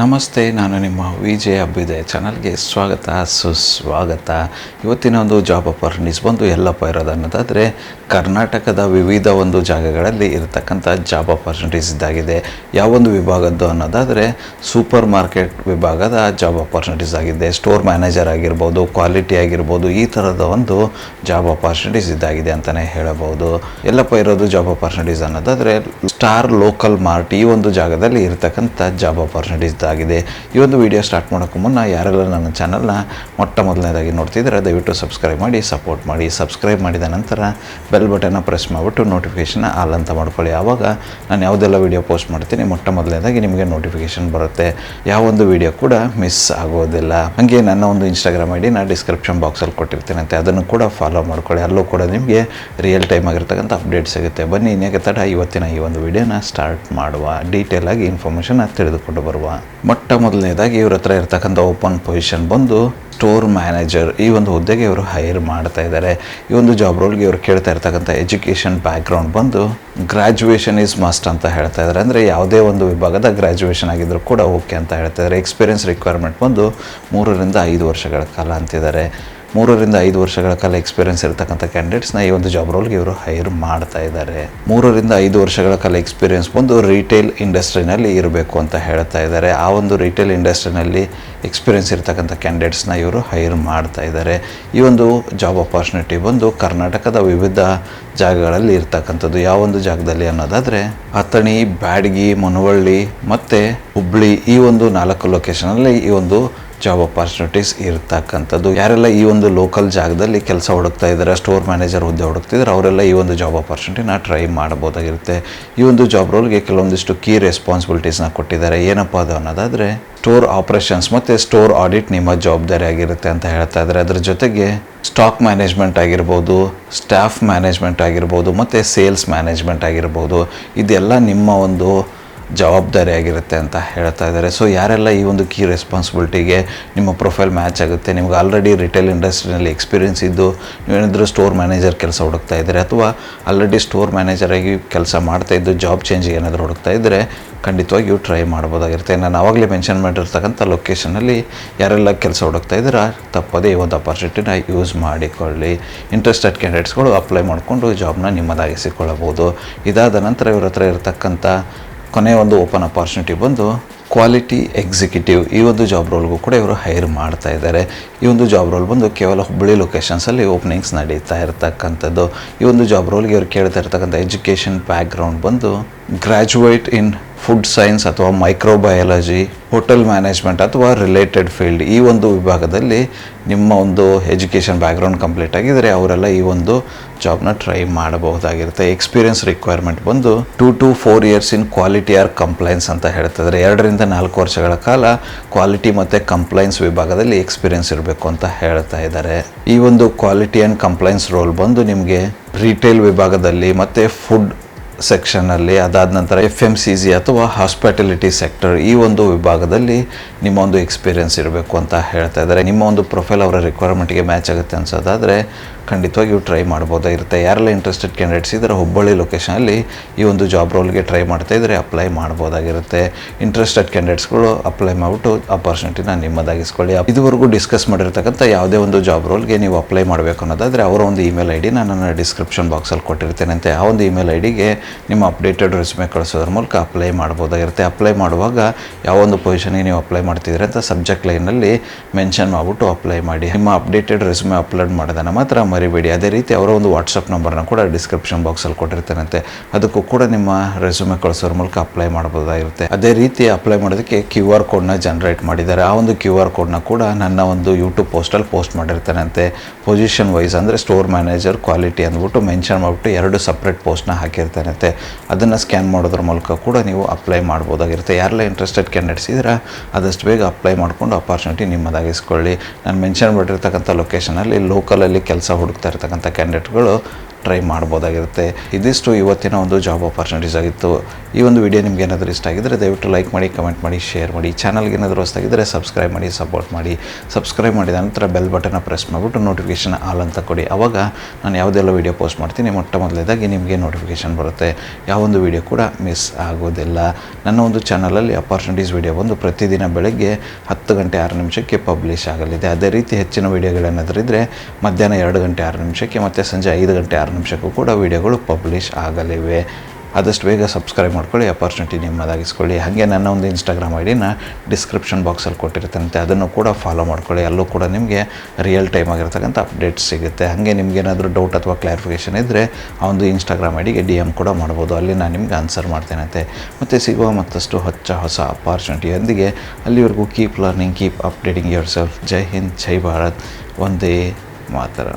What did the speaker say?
ನಮಸ್ತೆ, ನಾನು ನಿಮ್ಮ ವಿಜಯ ಅಬ್ಬಿದೆ ಚಾನಲ್ಗೆ ಸ್ವಾಗತ, ಸುಸ್ವಾಗತ. ಇವತ್ತಿನ ಒಂದು ಜಾಬ್ ಅಪರ್ಚುನಿಟೀಸ್ ಬಂದು ಎಲ್ಲಪ್ಪ ಇರೋದು ಅನ್ನೋದಾದರೆ, ಕರ್ನಾಟಕದ ವಿವಿಧ ಒಂದು ಜಾಗಗಳಲ್ಲಿ ಇರತಕ್ಕಂಥ ಜಾಬ್ ಅಪರ್ಚುನಿಟೀಸ್ ಇದ್ದಾಗಿದೆ ಯಾವೊಂದು ವಿಭಾಗದ್ದು ಅನ್ನೋದಾದರೆ ಸೂಪರ್ ಮಾರ್ಕೆಟ್ ವಿಭಾಗದ ಜಾಬ್ ಅಪರ್ಚುನಿಟೀಸ್ ಆಗಿದೆ. ಸ್ಟೋರ್ ಮ್ಯಾನೇಜರ್ ಆಗಿರ್ಬೋದು ಕ್ವಾಲಿಟಿ ಆಗಿರ್ಬೋದು, ಈ ಥರದ ಒಂದು ಜಾಬ್ ಅಪರ್ಚುನಿಟೀಸ್ ಇದ್ದಾಗಿದೆ ಅಂತಲೇ ಹೇಳಬಹುದು. ಎಲ್ಲಪ್ಪ ಇರೋದು ಜಾಬ್ ಅಪರ್ಚುನಿಟೀಸ್ ಅನ್ನೋದಾದರೆ ಸ್ಟಾರ್ ಲೋಕಲ್ ಮಾರ್ಟ್ ಈ ಒಂದು ಜಾಗದಲ್ಲಿ ಇರತಕ್ಕಂಥ ಜಾಬ್ ಅಪರ್ಚುನಿಟೀಸ್ ಆಗಿದೆ. ಈ ಒಂದು ವಿಡಿಯೋ ಸ್ಟಾರ್ಟ್ ಮಾಡೋಕ್ಕೂ ಮುನ್ನ ಯಾರೆಲ್ಲ ನನ್ನ ಚಾನಲ್ನ ಮೊಟ್ಟ ಮೊದಲನೇದಾಗಿ ನೋಡ್ತಿದ್ರೆ ದಯವಿಟ್ಟು ಸಬ್ಸ್ಕ್ರೈಬ್ ಮಾಡಿ ಸಪೋರ್ಟ್ ಮಾಡಿ ಸಬ್ಸ್ಕ್ರೈಬ್ ಮಾಡಿದ ನಂತರ ಬೆಲ್ ಬಟನ್ನ ಪ್ರೆಸ್ ಮಾಡಿಬಿಟ್ಟು ನೋಟಿಫಿಕೇಷನ್ ಆಲ್ ಅಂತ ಮಾಡ್ಕೊಳ್ಳಿ. ಆವಾಗ ನಾನು ಯಾವುದೆಲ್ಲ ವಿಡಿಯೋ ಪೋಸ್ಟ್ ಮಾಡ್ತೀನಿ ಮೊಟ್ಟ ಮೊದಲನೇದಾಗಿ ನಿಮಗೆ ನೋಟಿಫಿಕೇಷನ್ ಬರುತ್ತೆ. ಯಾವ ಒಂದು ವಿಡಿಯೋ ಕೂಡ ಮಿಸ್ ಆಗೋದಿಲ್ಲ. ಹಾಗೆ ನನ್ನ ಒಂದು ಇನ್ಸ್ಟಾಗ್ರಾಮ್ ಐ ಡಿ ಡಿಸ್ಕ್ರಿಪ್ಷನ್ ಬಾಕ್ಸಲ್ಲಿ ಕೊಟ್ಟಿರ್ತೀನಂತೆ ಅದನ್ನು ಕೂಡ ಫಾಲೋ ಮಾಡ್ಕೊಳ್ಳಿ. ಅಲ್ಲೂ ಕೂಡ ನಿಮಗೆ ರಿಯಲ್ ಟೈಮ್ ಆಗಿರ್ತಕ್ಕಂಥ ಅಪ್ಡೇಟ್ ಸಿಗುತ್ತೆ. ಬನ್ನಿ ತಡ? ಇವತ್ತಿನ ಈ ಒಂದು ವಿಡಿಯೋನ ಸ್ಟಾರ್ಟ್ ಮಾಡುವ. ಡೀಟೇಲ್ ಆಗಿ ಇನ್ಫಾರ್ಮೇಷನ್ ತಿಳಿದುಕೊಂಡು ಬರುವ. ಮೊಟ್ಟ ಮೊದಲನೇದಾಗಿ ಇವ್ರ ಹತ್ರ ಇರ್ತಕ್ಕಂಥ ಓಪನ್ ಪೊಸಿಷನ್ ಬಂದು ಸ್ಟೋರ್ ಮ್ಯಾನೇಜರ್ ಈ ಒಂದು ಹುದ್ದೆಗೆ ಇವರು ಹೈರ್ ಮಾಡ್ತಾ ಇದ್ದಾರೆ. ಈ ಒಂದು ಜಾಬ್ ರೋಲ್ಗೆ ಇವರು ಕೇಳ್ತಾ ಇರ್ತಕ್ಕಂಥ ಎಜುಕೇಷನ್ ಬ್ಯಾಕ್ಗ್ರೌಂಡ್ ಬಂದು ಗ್ರ್ಯಾಜುಯೇಷನ್ ಈಸ್ ಮಸ್ಟ್ ಅಂತ ಹೇಳ್ತಾ ಇದ್ದಾರೆ. ಅಂದರೆ ಯಾವುದೇ ಒಂದು ವಿಭಾಗದ ಗ್ರ್ಯಾಜುಯೇಷನ್ ಆಗಿದ್ದರೂ ಕೂಡ ಓಕೆ ಅಂತ ಹೇಳ್ತಾ ಇದ್ದಾರೆ. ಎಕ್ಸ್ಪೀರಿಯನ್ಸ್ ರಿಕ್ವೈರ್ಮೆಂಟ್ ಬಂದು ಮೂರರಿಂದ ಐದು ವರ್ಷಗಳ ಕಾಲ ಅಂತಿದ್ದಾರೆ. ಮೂರರಿಂದ ಐದು ವರ್ಷಗಳ ಕಾಲ ಎಕ್ಸ್ಪೀರಿಯನ್ಸ್ ಇರತಕ್ಕಂಥ ಕ್ಯಾಂಡಿಡೇಟ್ಸ್ನ ಈ ಒಂದು ಜಾಬ್ ರೋಲ್ಗೆ ಇವರು ಹೈರ್ ಮಾಡ್ತಾ ಇದ್ದಾರೆ. ಮೂರರಿಂದ ಐದು ವರ್ಷಗಳ ಕಾಲ ಎಕ್ಸ್ಪೀರಿಯನ್ಸ್ ಬಂದು ರಿಟೇಲ್ ಇಂಡಸ್ಟ್ರಿನಲ್ಲಿ ಇರಬೇಕು ಅಂತ ಹೇಳ್ತಾ ಇದ್ದಾರೆ. ಆ ಒಂದು ರಿಟೇಲ್ ಇಂಡಸ್ಟ್ರಿನಲ್ಲಿ ಎಕ್ಸ್ಪೀರಿಯನ್ಸ್ ಇರತಕ್ಕಂಥ ಕ್ಯಾಂಡಿಡೇಟ್ಸ್ನ ಇವರು ಹೈರ್ ಮಾಡ್ತಾ ಇದ್ದಾರೆ. ಈ ಒಂದು ಜಾಬ್ ಅಪಾರ್ಚುನಿಟಿ ಬಂದು ಕರ್ನಾಟಕದ ವಿವಿಧ ಜಾಗಗಳಲ್ಲಿ ಇರ್ತಕ್ಕಂಥದ್ದು. ಯಾವ ಒಂದು ಜಾಗದಲ್ಲಿ ಅನ್ನೋದಾದರೆ ಅಥಣಿ, ಬ್ಯಾಡಗಿ, ಮನವಳ್ಳಿ ಮತ್ತು ಹುಬ್ಳಿ ಈ ಒಂದು ನಾಲ್ಕು ಲೊಕೇಶನಲ್ಲಿ ಈ ಒಂದು ಜಾಬ್ ಅಪಾರ್ಚುನಿಟೀಸ್ ಇರ್ತಕ್ಕಂಥದ್ದು. ಯಾರೆಲ್ಲ ಈ ಒಂದು ಲೋಕಲ್ ಜಾಗದಲ್ಲಿ ಕೆಲಸ ಹುಡುಕ್ತಾ ಇದ್ದಾರೆ ಸ್ಟೋರ್ ಮ್ಯಾನೇಜರ್ ಹುದ್ದೆ ಹುಡುಕ್ತಿದ್ದಾರೆ, ಅವರೆಲ್ಲ ಈ ಒಂದು ಜಾಬ್ ಅಪಾರ್ಚುನಿಟಿನ ಟ್ರೈ ಮಾಡ್ಬೋದಾಗಿರುತ್ತೆ ಈ ಒಂದು ಜಾಬ್ ರೋಲ್ಗೆ ಕೆಲವೊಂದಿಷ್ಟು ಕೀ ರೆಸ್ಪಾನ್ಸಿಬಿಲಿಟೀಸ್ನ ಕೊಟ್ಟಿದ್ದಾರೆ. ಏನಪ್ಪ ಅದು ಅನ್ನೋದಾದರೆ ಸ್ಟೋರ್ ಆಪರೇಷನ್ಸ್ ಮತ್ತು ಸ್ಟೋರ್ ಆಡಿಟ್ ನಿಮ್ಮ ಜವಾಬ್ದಾರಿ ಆಗಿರುತ್ತೆ ಅಂತ ಹೇಳ್ತಾ ಇದ್ದಾರೆ. ಅದರ ಜೊತೆಗೆ ಸ್ಟಾಕ್ ಮ್ಯಾನೇಜ್ಮೆಂಟ್ ಆಗಿರ್ಬೋದು ಸ್ಟಾಫ್ ಮ್ಯಾನೇಜ್ಮೆಂಟ್ ಆಗಿರ್ಬೋದು, ಮತ್ತು ಸೇಲ್ಸ್ ಮ್ಯಾನೇಜ್ಮೆಂಟ್ ಆಗಿರ್ಬೋದು, ಇದೆಲ್ಲ ನಿಮ್ಮ ಒಂದು ಜವಾಬ್ದಾರಿ ಆಗಿರುತ್ತೆ ಅಂತ ಹೇಳ್ತಾ ಇದ್ದಾರೆ. ಸೊ ಯಾರೆಲ್ಲ ಈ ಒಂದು ಕೀ ರೆಸ್ಪಾನ್ಸಿಬಿಲಿಟಿಗೆ ನಿಮ್ಮ ಪ್ರೊಫೈಲ್ ಮ್ಯಾಚ್ ಆಗುತ್ತೆ, ನಿಮ್ಗೆ ಆಲ್ರೆಡಿ ರಿಟೇಲ್ ಇಂಡಸ್ಟ್ರಿನಲ್ಲಿ ಎಕ್ಸ್ಪೀರಿಯನ್ಸ್ ಇದ್ದು ನೀವೇನಾದರೂ ಸ್ಟೋರ್ ಮ್ಯಾನೇಜರ್ ಕೆಲಸ ಹುಡುಕ್ತಾ ಇದ್ದರೆ ಅಥವಾ ಆಲ್ರೆಡಿ ಸ್ಟೋರ್ ಮ್ಯಾನೇಜರಾಗಿ ಕೆಲಸ ಮಾಡ್ತಾ ಇದ್ದು ಜಾಬ್ ಚೇಂಜ್ ಏನಾದರೂ ಹುಡುಕ್ತಾ ಇದ್ದರೆ ಖಂಡಿತವಾಗಿಯೂ ಟ್ರೈ ಮಾಡ್ಬೋದಾಗಿರುತ್ತೆ. ನಾನು ಆವಾಗಲೇ ಮೆನ್ಷನ್ ಮಾಡಿರ್ತಕ್ಕಂಥ ಲೊಕೇಶನಲ್ಲಿ ಯಾರೆಲ್ಲ ಕೆಲಸ ಹುಡುಕ್ತಾ ಇದ್ದೀರಾ, ತಪ್ಪದೇ ಈ ಒಂದು ಅಪರ್ಚುನಿಟಿನ ಯೂಸ್ ಮಾಡಿಕೊಳ್ಳಿ. ಇಂಟ್ರೆಸ್ಟೆಡ್ ಕ್ಯಾಂಡಿಡೇಟ್ಸ್ಗಳು ಅಪ್ಲೈ ಮಾಡಿಕೊಂಡು ಜಾಬ್ನ ನಿಮ್ಮದಾಗಿಸಿಕೊಳ್ಳಬಹುದು. ಇದಾದ ನಂತರ ಇವ್ರ ಹತ್ರ ಇರತಕ್ಕಂಥ ಕೊನೆಯ ಒಂದು ಓಪನ್ ಅಪಾರ್ಚುನಿಟಿ ಬಂದು ಕ್ವಾಲಿಟಿ ಎಕ್ಸಿಕ್ಯೂಟಿವ್ ಈ ಒಂದು ಜಾಬ್ ರೋಲ್ಗೂ ಕೂಡ ಇವರು ಹೈರ್ ಮಾಡ್ತಾ ಇದ್ದಾರೆ ಈ ಒಂದು ಜಾಬ್ ರೋಲ್ ಬಂದು ಕೇವಲ ಹುಬ್ಬಳ್ಳಿ ಲೊಕೇಶನ್ಸಲ್ಲಿ ಓಪನಿಂಗ್ಸ್ ನಡೀತಾ ಇರ್ತಕ್ಕಂಥದ್ದು. ಈ ಒಂದು ಜಾಬ್ ರೋಲ್ಗೆ ಇವರು ಕೇಳ್ತಾ ಇರ್ತಕ್ಕಂಥ ಎಜುಕೇಷನ್ ಬ್ಯಾಕ್ಗ್ರೌಂಡ್ ಬಂದು ಗ್ರ್ಯಾಜುಯೇಟ್ ಇನ್ ಫುಡ್ ಸೈನ್ಸ್ ಅಥವಾ ಮೈಕ್ರೋಬಯಾಲಜಿ ಹೋಟೆಲ್ ಮ್ಯಾನೇಜ್ಮೆಂಟ್ ಅಥವಾ ರಿಲೇಟೆಡ್ ಫೀಲ್ಡ್ ಈ ಒಂದು ವಿಭಾಗದಲ್ಲಿ ನಿಮ್ಮ ಒಂದು ಎಜುಕೇಷನ್ ಬ್ಯಾಕ್ಗ್ರೌಂಡ್ ಕಂಪ್ಲೀಟ್ ಆಗಿದ್ದರೆ ಅವರೆಲ್ಲ ಈ ಒಂದು ಜಾಬ್ನ ಟ್ರೈ ಮಾಡಬಹುದಾಗಿರುತ್ತೆ. ಎಕ್ಸ್ಪೀರಿಯನ್ಸ್ ರಿಕ್ವೈರ್ಮೆಂಟ್ ಬಂದು two to four years in quality or compliance ಅಂತ ಹೇಳ್ತಿದ್ರೆ. ಎರಡರಿಂದ ನಾಲ್ಕು ವರ್ಷಗಳ ಕಾಲ ಕ್ವಾಲಿಟಿ ಮತ್ತು ಕಂಪ್ಲೈನ್ಸ್ ವಿಭಾಗದಲ್ಲಿ ಎಕ್ಸ್ಪೀರಿಯನ್ಸ್ ಇರಬೇಕು ಅಂತ ಹೇಳ್ತಾ ಇದ್ದಾರೆ ಈ ಒಂದು ಕ್ವಾಲಿಟಿ ಆ್ಯಂಡ್ ಕಂಪ್ಲೈನ್ಸ್ ರೋಲ್ ಬಂದು ನಿಮಗೆ ರಿಟೇಲ್ ವಿಭಾಗದಲ್ಲಿ ಮತ್ತು ಫುಡ್ ಸೆಕ್ಷನಲ್ಲಿ ಅದಾದ ನಂತರ ಎಫ್ ಎಂ ಸಿ ಜಿ ಅಥವಾ ಹಾಸ್ಪಿಟಾಲಿಟಿ ಸೆಕ್ಟರ್ ಈ ಒಂದು ವಿಭಾಗದಲ್ಲಿ ನಿಮ್ಮ ಒಂದು ಎಕ್ಸ್ಪೀರಿಯೆನ್ಸ್ ಇರಬೇಕು ಅಂತ ಹೇಳ್ತಾ ಇದ್ದಾರೆ. ನಿಮ್ಮ ಒಂದು ಪ್ರೊಫೈಲ್ ಅವರ ರಿಕ್ವೈರ್ಮೆಂಟ್ಗೆ ಮ್ಯಾಚ್ ಆಗುತ್ತೆ ಅನ್ಸೋದಾದರೆ ಖಂಡಿತವಾಗಿಯೂ ಟ್ರೈ ಮಾಡ್ಬೋದಾಗಿರುತ್ತೆ ಯಾರೆಲ್ಲ ಇಂಟ್ರೆಸ್ಟೆಡ್ ಕ್ಯಾಂಡಿಡೇಟ್ಸ್ ಇದ್ದರೆ ಹುಬ್ಬಳ್ಳಿ ಲೊಕೇಶನಲ್ಲಿ ಈ ಒಂದು ಜಾಬ್ ರೋಲ್ಗೆ ಟ್ರೈ ಮಾಡ್ತಾ ಇದ್ದರೆ ಅಪ್ಲೈ ಮಾಡ್ಬೋದಾಗಿರುತ್ತೆ. ಇಂಟ್ರೆಸ್ಟೆಡ್ ಕ್ಯಾಂಡಿಡೇಟ್ಸ್ಗಳು ಅಪ್ಲೈ ಮಾಡಿಬಿಟ್ಟು ಅಪಾರ್ಚುನಿಟಿನ ನಿಮ್ಮದಾಗಿಸ್ಕೊಳ್ಳಿ. ಇದುವರೆಗೂ ಡಿಸ್ಕಸ್ ಮಾಡಿರ್ತಕ್ಕಂಥ ಯಾವುದೇ ಒಂದು ಜಾಬ್ ರೋಲ್ಗೆ ನೀವು ಅಪ್ಲೈ ಮಾಡಬೇಕು ಅನ್ನೋದಾದರೆ ಅವರ ಒಂದು ಇಮೇಲ್ ಐ ಡಿ ನಾನು ನನ್ನ ಡಿಸ್ಕ್ರಿಪ್ಷನ್ ಬಾಕ್ಸಲ್ಲಿ ಕೊಟ್ಟಿರ್ತೇನೆ ಅಂತೆ ಆ ಒಂದು ಇಮೇಲ್ ಐ ಡಿಗೆ ನಿಮ್ಮ ಅಪ್ಡೇಟೆಡ್ ರೆಸ್ಯೂಮೆ ಕಳಿಸೋದ್ರ ಮೂಲಕ ಅಪ್ಲೈ ಮಾಡ್ಬೋದಾಗಿರುತ್ತೆ. ಅಪ್ಲೈ ಮಾಡುವಾಗ ಯಾವ ಒಂದು ಪೊಸಿಷನ್ಗೆ ನೀವು ಅಪ್ಲೈ ಮಾಡ್ತಿದ್ದೀರಿ ಅಂತ ಸಬ್ಜೆಕ್ಟ್ ಲೈನಲ್ಲಿ ಮೆನ್ಷನ್ ಮಾಡಿಬಿಟ್ಟು ಅಪ್ಲೈ ಮಾಡಿ. ನಿಮ್ಮ ಅಪ್ಡೇಟೆಡ್ ರೆಸ್ಯೂಮೆ ಅಪ್ಲೋಡ್ ಮಾಡೋದನ್ನು ಮಾತ್ರ ಮರಿಬೇಡಿ. ಅದೇ ರೀತಿ ಅವರ ಒಂದು ವಾಟ್ಸಪ್ ನಂಬರ್ನ ಕೂಡ ಡಿಸ್ಕ್ರಿಪ್ಷನ್ ಬಾಕ್ಸಲ್ಲಿ ಕೊಟ್ಟಿರ್ತಾನಂತೆ. ಅದಕ್ಕೂ ಕೂಡ ನಿಮ್ಮ ರೆಸ್ಯೂಮೆ ಕಳಿಸೋದ್ರ ಮೂಲಕ ಅಪ್ಲೈ ಮಾಡ್ಬೋದಾಗಿರುತ್ತೆ. ಅದೇ ರೀತಿ ಅಪ್ಲೈ ಮಾಡೋದಕ್ಕೆ ಕ್ಯೂ ಆರ್ ಕೋಡ್ನ ಜನ್ರೇಟ್ ಮಾಡಿದ್ದಾರೆ. ಆ ಒಂದು ಕ್ಯೂ ಆರ್ ಕೋಡ್ನ ಕೂಡ ನನ್ನ ಒಂದು ಯೂಟ್ಯೂಬ್ ಪೋಸ್ಟಲ್ಲಿ ಪೋಸ್ಟ್ ಮಾಡಿರ್ತಾನಂತೆ. ಪೊಸಿಷನ್ ವೈಸ್ ಅಂದರೆ ಸ್ಟೋರ್ ಮ್ಯಾನೇಜರ್ ಕ್ವಾಲಿಟಿ ಅಂದ್ಬಿಟ್ಟು ಮೆನ್ಷನ್ ಮಾಡಿಬಿಟ್ಟು ಎರಡು ಸಪ್ರೇಟ್ ಪೋಸ್ಟ್ನ ಹಾಕಿರ್ತಾನಂತೆ ಅದನ್ನು ಸ್ಕ್ಯಾನ್ ಮಾಡೋದ್ರ ಮೂಲಕ ಕೂಡ ನೀವು ಅಪ್ಲೈ ಮಾಡ್ಬೋದಾಗಿರುತ್ತೆ. ಯಾರೆಲ್ಲ ಇಂಟ್ರೆಸ್ಟೆಡ್ ಕ್ಯಾಂಡಿಡೇಟ್ಸ್ ಇದ್ರೆ ಆದಷ್ಟು ಬೇಗ ಅಪ್ಲೈ ಮಾಡಿಕೊಂಡು ಅಪಾರ್ಚುನಿಟಿ ನಿಮ್ಮದಾಗಿಸ್ಕೊಳ್ಳಿ. ನಾನು ಮೆನ್ಷನ್ ಮಾಡಿರ್ತಕ್ಕಂಥ ಲೊಕೇಶನಲ್ಲಿ ಲೋಕಲಲ್ಲಿ ಕೆಲಸ ಹುಡುಕ್ತಾ ಇರ್ತಕ್ಕಂಥ ಕ್ಯಾಂಡಿಡೇಟ್ಗಳು ಟ್ರೈ ಮಾಡ್ಬೋದಾಗಿರುತ್ತೆ. ಇದಿಷ್ಟು ಇವತ್ತಿನ ಒಂದು ಜಾಬ್ ಆಪರ್ಚುನಿಟೀಸ್ ಆಗಿತ್ತು. ಈ ಒಂದು ವಿಡಿಯೋ ನಿಮ್ಗೆ ಏನಾದರೂ ಇಷ್ಟ ಆಗಿದ್ದರೆ ದಯವಿಟ್ಟು ಲೈಕ್ ಮಾಡಿ ಕಮೆಂಟ್ ಮಾಡಿ ಶೇರ್ ಮಾಡಿ. ಚಾನಲ್ಗೆ ಏನಾದರೂ ಹೊಸ್ತಾಗಿದ್ದರೆ ಸಬ್ಸ್ಕ್ರೈಬ್ ಮಾಡಿ ಸಪೋರ್ಟ್ ಮಾಡಿ. ಸಬ್ಸ್ಕ್ರೈಬ್ ಮಾಡಿದ ನಂತರ ಬೆಲ್ ಬಟನ್ನ ಪ್ರೆಸ್ ಮಾಡಿಬಿಟ್ಟು ನೋಟಿಫಿಕೇಷನ್ ಆಲ್ ಅಂತ ಕೊಡಿ. ಅವಾಗ ನಾನು ಯಾವುದೆಲ್ಲ ವೀಡಿಯೋ ಪೋಸ್ಟ್ ಮಾಡ್ತೀನಿ, ಮೊಟ್ಟ ಮೊದಲೇದಾಗಿ ನಿಮಗೆ ನೋಟಿಫಿಕೇಷನ್ ಬರುತ್ತೆ. ಯಾವೊಂದು ವೀಡಿಯೋ ಕೂಡ ಮಿಸ್ ಆಗೋದಿಲ್ಲ. ನನ್ನ ಒಂದು ಚಾನಲಲ್ಲಿ ಅಪರ್ಚುನಿಟೀಸ್ ವೀಡಿಯೋ ಬಂದು ಪ್ರತಿದಿನ ಬೆಳಗ್ಗೆ ಹತ್ತು ಗಂಟೆ ಆರು ನಿಮಿಷಕ್ಕೆ ಪಬ್ಲಿಷ್ ಆಗಲಿದೆ. ಅದೇ ರೀತಿ ಹೆಚ್ಚಿನ ವೀಡಿಯೋಗಳೇನಾದರೂ ಇದ್ದರೆ ಮಧ್ಯಾಹ್ನ ಎರಡು ಗಂಟೆ ಆರು ನಿಮಿಷಕ್ಕೆ, ಮತ್ತು ಸಂಜೆ ಐದು ಗಂಟೆ ಆರು ನಿಮಿಷಕ್ಕೂ ಕೂಡ ವೀಡಿಯೋಗಳು ಪಬ್ಲಿಷ್ ಆಗಲಿವೆ. ಆದಷ್ಟು ಬೇಗ ಸಬ್ಸ್ಕ್ರೈಬ್ ಮಾಡ್ಕೊಳ್ಳಿ ಅಪಾರ್ಚುನಿಟಿ ನಿಮ್ಮದಾಗಿಸ್ಕೊಳ್ಳಿ. ಹಾಗೆ ನನ್ನ ಒಂದು ಇನ್ಸ್ಟಾಗ್ರಾಮ್ ಐಡಿನ ಡಿನ ಡಿಸ್ಕ್ರಿಪ್ಷನ್ ಬಾಕ್ಸಲ್ಲಿ ಕೊಟ್ಟಿರ್ತಂತೆ ಅದನ್ನು ಕೂಡ ಫಾಲೋ ಮಾಡ್ಕೊಳ್ಳಿ. ಅಲ್ಲೂ ಕೂಡ ನಿಮಗೆ ರಿಯಲ್ ಟೈಮ್ ಆಗಿರ್ತಕ್ಕಂಥ ಅಪ್ಡೇಟ್ಸ್ ಸಿಗುತ್ತೆ. ಹಾಗೆ ನಿಮಗೇನಾದರೂ ಡೌಟ್ ಅಥವಾ ಕ್ಲಾರಿಫಿಕೇಷನ್ ಇದ್ದರೆ ಆ ಒಂದು ಇನ್ಸ್ಟಾಗ್ರಾಮ್ ಐಡಿಗೆ ಡಿಗೆ ಡಿ ಎಂ ಕೂಡ ಮಾಡ್ಬೋದು. ಅಲ್ಲಿ ನಾನು ನಿಮ್ಗೆ ಆನ್ಸರ್ ಮಾಡ್ತೇನಂತೆ. ಮತ್ತು ಸಿಗುವ ಮತ್ತಷ್ಟು ಹೊಚ್ಚ ಹೊಸ ಅಪಾರ್ಚುನಿಟಿಯೊಂದಿಗೆ ಅಲ್ಲಿವರೆಗೂ keep learning keep updating yourself Jai Hind, Jai Bharat. ಒಂದೇ ಮಾತರ.